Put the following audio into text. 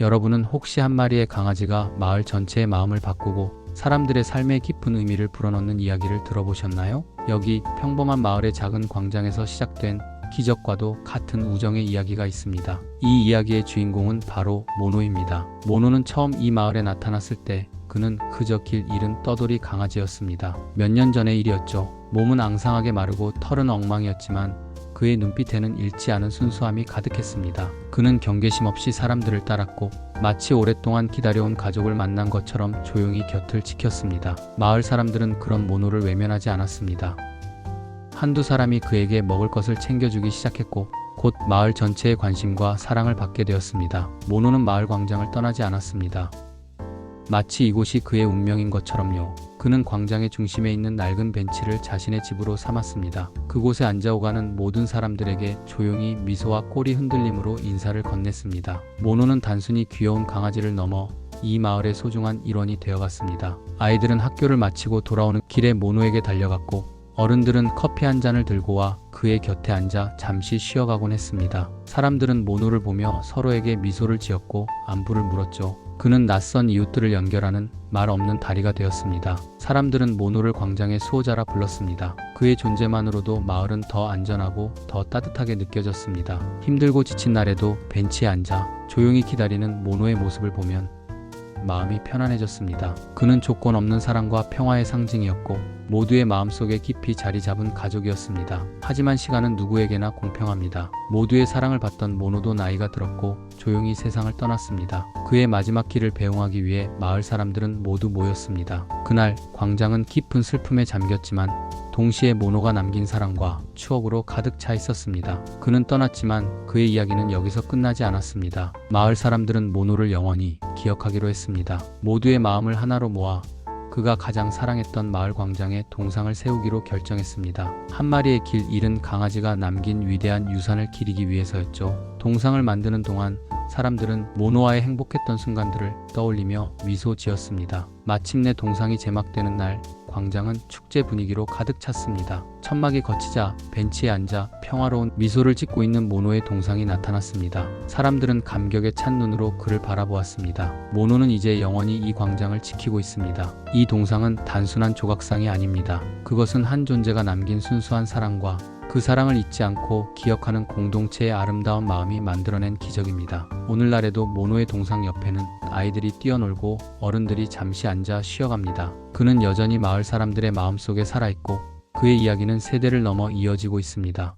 여러분은 혹시 한 마리의 강아지가 마을 전체의 마음을 바꾸고 사람들의 삶에 깊은 의미를 불어넣는 이야기를 들어보셨나요? 여기 평범한 마을의 작은 광장에서 시작된 기적과도 같은 우정의 이야기가 있습니다. 이 이야기의 주인공은 바로 모노입니다. 모노는 처음 이 마을에 나타났을 때 그는 그저 길 잃은 떠돌이 강아지였습니다. 몇 년 전의 일이었죠. 몸은 앙상하게 마르고 털은 엉망이었지만 그의 눈빛에는 잃지 않은 순수함이 가득했습니다. 그는 경계심 없이 사람들을 따랐고 마치 오랫동안 기다려온 가족을 만난 것처럼 조용히 곁을 지켰습니다. 마을 사람들은 그런 모노를 외면하지 않았습니다. 한두 사람이 그에게 먹을 것을 챙겨주기 시작했고 곧 마을 전체의 관심과 사랑을 받게 되었습니다. 모노는 마을 광장을 떠나지 않았습니다. 마치 이곳이 그의 운명인 것처럼요. 그는 광장의 중심에 있는 낡은 벤치를 자신의 집으로 삼았습니다. 그곳에 앉아 오가는 모든 사람들에게 조용히 미소와 꼬리 흔들림으로 인사를 건넸습니다. 모노는 단순히 귀여운 강아지를 넘어 이 마을의 소중한 일원이 되어갔습니다. 아이들은 학교를 마치고 돌아오는 길에 모노에게 달려갔고 어른들은 커피 한 잔을 들고 와 그의 곁에 앉아 잠시 쉬어가곤 했습니다. 사람들은 모노를 보며 서로에게 미소를 지었고 안부를 물었죠. 그는 낯선 이웃들을 연결하는 말 없는 다리가 되었습니다. 사람들은 모노를 광장의 수호자라 불렀습니다. 그의 존재만으로도 마을은 더 안전하고 더 따뜻하게 느껴졌습니다. 힘들고 지친 날에도 벤치에 앉아 조용히 기다리는 모노의 모습을 보면 마음이 편안해졌습니다. 그는 조건 없는 사랑과 평화의 상징이었고 모두의 마음속에 깊이 자리 잡은 가족이었습니다. 하지만 시간은 누구에게나 공평합니다. 모두의 사랑을 받던 모노도 나이가 들었고 조용히 세상을 떠났습니다. 그의 마지막 길을 배웅하기 위해 마을 사람들은 모두 모였습니다. 그날 광장은 깊은 슬픔에 잠겼지만 동시에 모노가 남긴 사랑과 추억으로 가득 차 있었습니다. 그는 떠났지만 그의 이야기는 여기서 끝나지 않았습니다. 마을 사람들은 모노를 영원히 기억하기로 했습니다. 모두의 마음을 하나로 모아 그가 가장 사랑했던 마을 광장에 동상을 세우기로 결정했습니다. 한 마리의 길 잃은 강아지가 남긴 위대한 유산을 기리기 위해서였죠. 동상을 만드는 동안 사람들은 모노와의 행복했던 순간들을 떠올리며 미소 지었습니다. 마침내 동상이 제막되는 날 광장은 축제 분위기로 가득 찼습니다. 천막이 거치자 벤치에 앉아 평화로운 미소를 짓고 있는 모노의 동상이 나타났습니다. 사람들은 감격에 찬 눈으로 그를 바라보았습니다. 모노는 이제 영원히 이 광장을 지키고 있습니다. 이 동상은 단순한 조각상이 아닙니다. 그것은 한 존재가 남긴 순수한 사랑과 그 사랑을 잊지 않고 기억하는 공동체의 아름다운 마음이 만들어낸 기적입니다. 오늘날에도 모노의 동상 옆에는 아이들이 뛰어놀고 어른들이 잠시 앉아 쉬어갑니다. 그는 여전히 마을 사람들의 마음속에 살아있고 그의 이야기는 세대를 넘어 이어지고 있습니다.